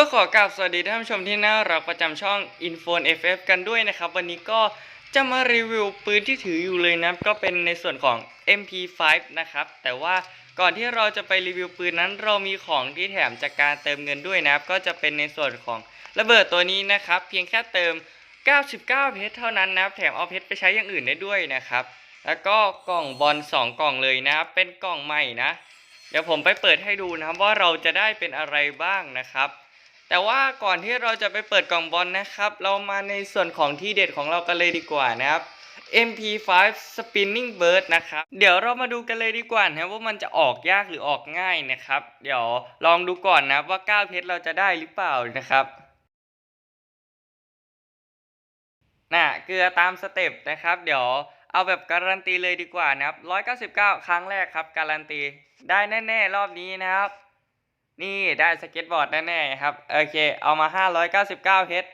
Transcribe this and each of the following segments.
็ขอกราบสวัสดีท่านผู้ชมที่น่ารักประจำช่อง i n f o n FF กันด้วยนะครับ วันนี้ก็จะมารีวิวปืนที่ถืออยู่เลยนะก็เป็นในส่วนของ MP5 นะครับ แต่ว่าก่อนที่เราจะไปรีวิวปืนนั้น เรามีของที่แถมจากการเติมเงินด้วยนะครับ ก็จะเป็นในส่วนของระเบิดตัวนี้นะครับ เพียงแค่เติม 99 เพชรเท่านั้นนะครับ แถมเอาเพชรไปใช้อย่างอื่นได้ด้วยนะครับ แล้วก็กล่องบอล2 กล่องเลยนะครับเป็นกล่องใหม่นะ เดี๋ยวผมไปเปิดให้ดูนะครับว่าเราจะได้เป็นอะไรบ้างนะครับ แต่ว่าก่อนที่เราจะไปเปิดกล่องบอลนะครับ เรามาในส่วนของที่เด็ดของเรากันเลยดีกว่านะครับ MP5 Spinning Bird นะครับ เดี๋ยวเรามาดูกันเลยดีกว่านะว่ามันจะออกยากหรือออกง่ายนะครับ เดี๋ยวลองดูก่อนนะครับว่า9เพชรเราจะได้หรือเปล่านะครับน่ะเกลือตามสเต็ปนะครับ เดี๋ยวเอาแบบการันตีเลยดีกว่านะครับ199 ครั้งแรกครับ การันตีได้แน่ ๆ รอบนี้นะครับ นี่ได้สเก็ตบอร์ดแน่ๆครับ โอเค เอามา 599เพชร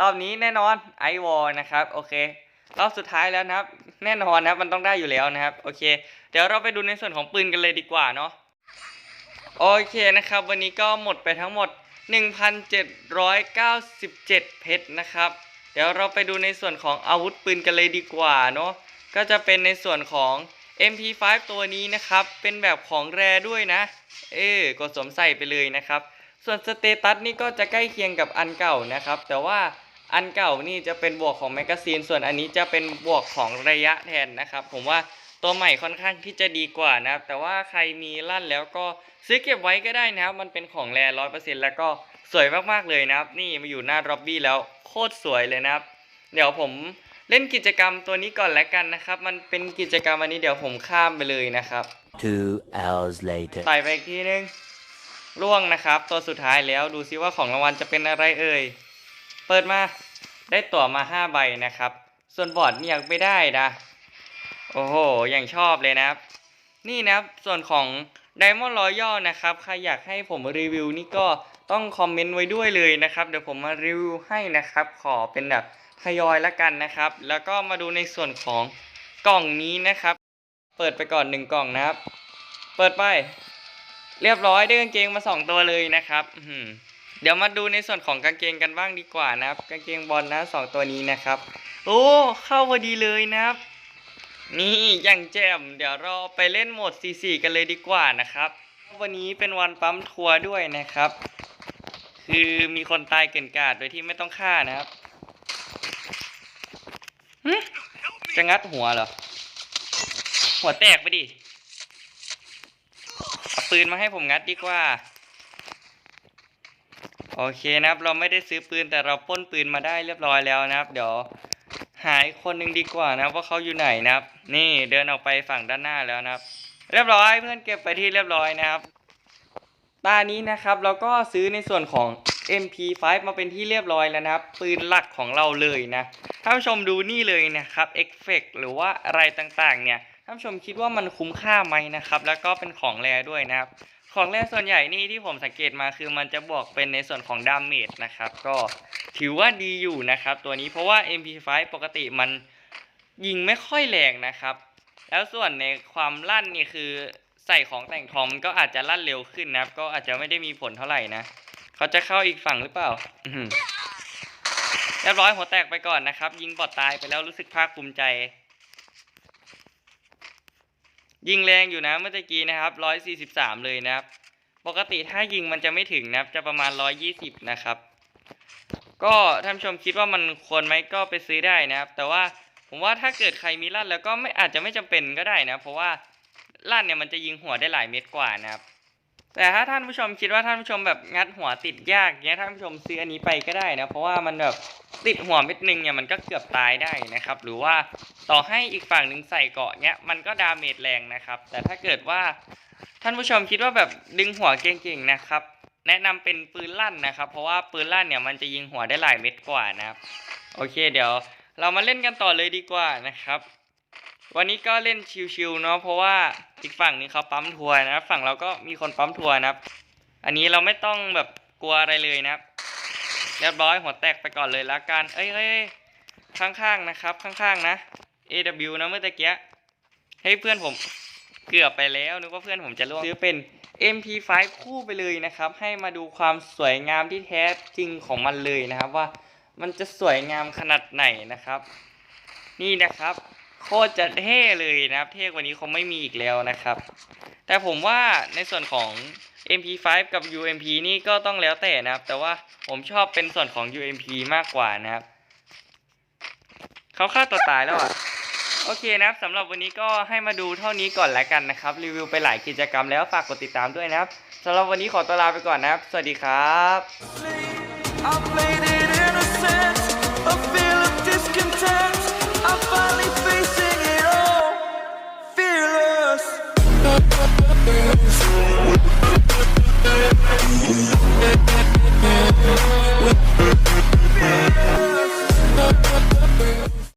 รอบนี้แน่นอนไอวอลนะครับ โอเค รอบสุดท้ายแล้วนะครับ แน่นอนนะครับมันต้องได้อยู่แล้วนะครับ โอเค เดี๋ยวเราไปดูในส่วนของปืนกันเลยดีกว่าเนาะ โอเคนะครับ วันนี้ก็หมดไปทั้งหมด 1,797 เพชรนะครับ เดี๋ยวเราไปดูในส่วนของอาวุธปืนกันเลยดีกว่าเนาะ ก็จะเป็นในส่วนของ MP5 ตัวนี้นะครับ เป็นแบบของแรด้วยนะ เออกดสวมใส่ไปเลยนะครับ ส่วนสเตตัสนี่ก็จะใกล้เคียงกับอันเก่านะครับ แต่ว่าอันเก่านี่จะเป็นบวกของแมกกาซีน ส่วนอันนี้จะเป็นบวกของระยะแทนนะครับ ผมว่าตัวใหม่ค่อนข้างที่จะดีกว่านะครับ แต่ว่าใครมีลั่นแล้วก็ซื้อเก็บไว้ก็ได้นะครับ มันเป็นของแรร้อยเปอร์เซ็นต์แล้วก็สวยมากๆเลยนะครับ นี่มาอยู่หน้าร็อบบี้แล้วโคตรสวยเลยนะครับ เดี๋ยวผม เล่นกิจกรรมตัวนี้ก่อนแล้วกันนะครับ มันเป็นกิจกรรมอันนี้เดี๋ยวผมข้ามไปเลยนะครับ Two hours later. ใส่ไปอีกทีนึงล่วงนะครับ ตัวสุดท้ายแล้วดูซิว่าของรางวัลจะเป็นอะไรเอ่ย เปิดมาได้ตั๋วมา 5 ใบนะครับ ส่วนบอร์ดเนี่ยยังไม่ได้นะ โอ้โห อย่างชอบเลยนะครับ นี่นะครับ ส่วนของ Diamond Royal นะครับ ใครอยากให้ผมรีวิวนี่ก็ต้องคอมเมนต์ไว้ด้วยเลยนะครับ เดี๋ยวผมมารีวิวให้นะครับ ขอเป็นแบบ ทยอยละกันนะครับ แล้วก็มาดูในส่วนของกล่องนี้นะครับ เปิดไปก่อนหนึ่งกล่องนะครับ เปิดไป เรียบร้อยได้กางเกงมาสองตัวเลยนะครับเดี๋ยวมาดูในส่วนของกางเกงกันบ้างดีกว่านะครับ กางเกงบอลนะสองตัวนี้นะครับ โอ้เข้าพอดีเลยนะครับ นี่อย่างแจ่มเดี๋ยวเราไปเล่นโหมด4 4กันเลยดีกว่านะครับ วันนี้เป็นวันปั๊มทัวร์ด้วยนะครับ คือมีคนตายเกินกาดโดยที่ไม่ต้องฆ่านะครับ จะงัดหัวเหรอ หัวแตกไปดิ เอาปืนมาให้ผมงัดดีกว่า โอเคนะครับ เราไม่ได้ซื้อปืนแต่เราป้นปืนมาได้เรียบร้อยแล้วนะครับ เดี๋ยวหาอีกคนหนึ่งดีกว่านะครับว่าเขาอยู่ไหนนะครับ นี่เดินออกไปฝั่งด้านหน้าแล้วนะครับ เรียบร้อยเพื่อนเก็บไปที่เรียบร้อยนะครับตานี้นะครับเราก็ซื้อในส่วนของ MP5 มาเป็นที่เรียบร้อยแล้วนะครับ ปืนหลักของเราเลยนะท่านผู้ชมดูนี่เลยนะครับเอฟเฟกหรือว่าอะไรต่างๆ เนี่ยท่านผู้ชมคิดว่ามันคุ้มค่าไหมนะครับ แล้วก็เป็นของแรด้วยนะครับ ของแรส่วนใหญ่นี่ที่ผมสังเกตมาคือมันจะบวกเป็นในส่วนของดาเมจนะครับ ก็ถือว่าดีอยู่นะครับ ตัวนี้เพราะว่า MP5 ปกติมันยิงไม่ค่อยแรงนะครับ แล้วส่วนในความลั่นนี่คือใส่ของแต่งทองมันก็อาจจะลั่นเร็วขึ้นนะครับ ก็อาจจะไม่ได้มีผลเท่าไหร่นะ เขาจะเข้าอีกฝั่งหรือเปล่าอือหือเรียบร้อยหัวแตกไปก่อนนะครับ ยิงบอดตายไปแล้วรู้สึกภาคภูมิใจ ยิงแรงอยู่นะเมื่อตะกี้นะครับร้อยสี่สิบสามเลยนะครับ ปกติถ้ายิงมันจะไม่ถึงนะครับ จะประมาณร้อยยี่สิบนะครับ ก็ท่านชมคิดว่ามันควรไหมก็ไปซื้อได้นะครับ แต่ว่าผมว่าถ้าเกิดใครมีลั่นแล้วก็ไม่อาจจะไม่จำเป็นก็ได้นะ เพราะว่าลั่นเนี่ยมันจะยิงหัวได้หลายเม็ดกว่านะครับ แต่ถ้าท่านผู้ชมคิดว่าท่านผู้ชมแบบงัดหัวติดยากเนี้ยท่านผู้ชมซื้ออันนี้ไปก็ได้นะ เพราะว่ามันแบบติดหัวเม็ดหนึงเนี่ยมันก็เกือบตายได้นะครับ หรือว่าต่อให้อีกฝั่งหนึ่งใส่เกาะเนี้ยมันก็ดาเมจแรงนะครับ แต่ถ้าเกิดว่าท่านผู้ชมคิดว่าแบบดึงหัวเก่งๆนะครับ แนะนำเป็นปืนลั่นนะครับ เพราะว่าปืนลั่นเนี่ยมันจะยิงหัวได้หลายเม็ดกว่านะครับ โอเค เดี๋ยว เรามาเล่นกันต่อเลยดีกว่านะครับ วันนี้ก็เล่นชิวๆเนาะเพราะว่าอีกฝั่งนึงเขาปั๊มทัวร์นะครับฝั่งเราก็มีคนปั๊มทัวร์นะครับ อันนี้เราไม่ต้องแบบกลัวอะไรเลยนะครับเรียบร้อยหัวแตกไปก่อนเลยละกันเอ้ยเอ้ยข้างๆนะครับ ข้างๆนะ AW นะเมื่อตะกี้ให้เพื่อนผมเกือบไปแล้วนึกว่าเพื่อนผมจะร่วงซื้อเป็น MP5 คู่ไปเลยนะครับ ให้มาดูความสวยงามที่แท้จริงของมันเลยนะครับ ว่ามันจะสวยงามขนาดไหนนะครับ นี่นะครับ โคตรจะเท่เลยนะครับ เท่กว่านี้คงไม่มีอีกแล้วนะครับ แต่ผมว่าในส่วนของ MP5 กับ UMP นี่ก็ต้องแล้วแต่นะครับ แต่ว่าผมชอบเป็นส่วนของ UMP มากกว่านะครับเขาฆ่าตัวตายแล้วอะโอเคนะครับสำหรับวันนี้ก็ให้มาดูเท่านี้ก่อนแล้วกันนะครับ รีวิวไปหลายกิจกรรมแล้วฝากกดติดตามด้วยนะครับสำหรับวันนี้ขอตัวลาไปก่อนนะครับ สวัสดีครับ Yeah.